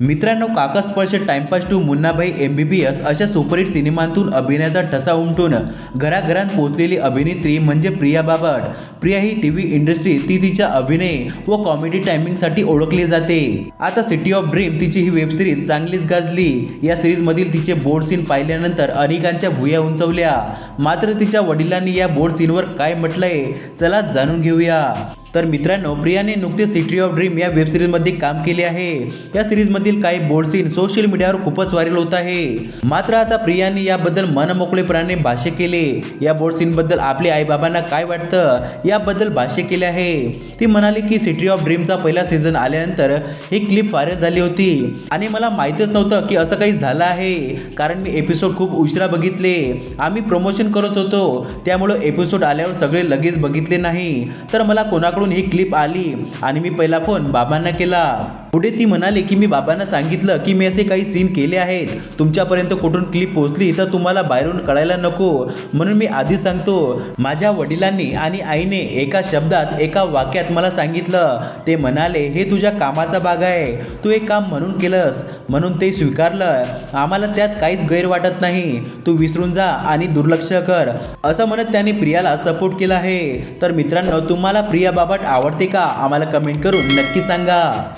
मित्रांनो Kaksparsh timepass two Munnabhai M B B S अशा superhit सिनेमांतून अभिनयाचा ठसा उमटून घराघरात पोहोचलेली अभिनेत्री म्हणजे प्रिया बाबट. प्रिया ही टी व्ही इंडस्ट्री ती तिच्या अभिनय व कॉमेडी टायमिंगसाठी ओळखली जाते. आता सिटी ऑफ ड्रीम तिची ही वेब सिरीज चांगलीच गाजली. या सिरीजमधील तिचे बोर्ड सीन पाहिल्यानंतर अनेकांच्या भुया उंचवल्या. मात्र तिच्या वडिलांनी या बोर्ड सीनवर काय म्हटलंय चला जाणून घेऊया. तर मित्रांनो प्रियाने नुकतेच सिटी ऑफ ड्रीम या वेब सिरीजमध्ये काम केले आहे. या सिरीजमधील काही बोल्ड सीन सोशल मीडियावर खूपच व्हायरल होत आहे. मात्र आता प्रियाने याबद्दल मनमोकळेपणाने भाष्य केले. या बोल्ड सीनबद्दल आपल्या आईबाबांना काय वाटतं? याबद्दल भाष्य केले आहे. ती म्हणाली की सिटी ऑफ ड्रीमचा पहिला सीझन आल्यानंतर ही क्लिप व्हायरल झाली होती. आणि मला माहीतच नव्हतं की असं काही झालं आहे. कारण मी एपिसोड खूप उशिरा बघितले. आम्ही प्रमोशन करत होतो. त्यामुळं एपिसोड आल्यावर सगळे लगेच बघितले नाही. तर मला बाबांकडून ही क्लिप आली आणि मी पहिला फोन बाबांना केला. पुढे ती म्हणाली की मी बाबांना सांगितलं की मी असे काही सीन केले आहेत. तुमच्यापर्यंत कुठून क्लिप पोहोचली तर तुम्हाला बाहेरून कळायला नको. म्हणून मी आधी सांगतो माझ्या वडिलांनी आणि आईने एका शब्दात एका वाक्यात मला सांगितलं. ते म्हणाले हे तुझ्या कामाचा भाग आहे. तू एक काम म्हणून केलंस. म्हणून ते स्वीकारलं. आम्हाला त्यात काहीच गैर वाटत नाही. तू विसरून जा आणि दुर्लक्ष कर. असं म्हणत त्याने प्रियाला सपोर्ट केला आहे. तर मित्रांनो तुम्हाला प्रिया बाबट आवडते का? आम्हाला कमेंट करून नक्की सांगा.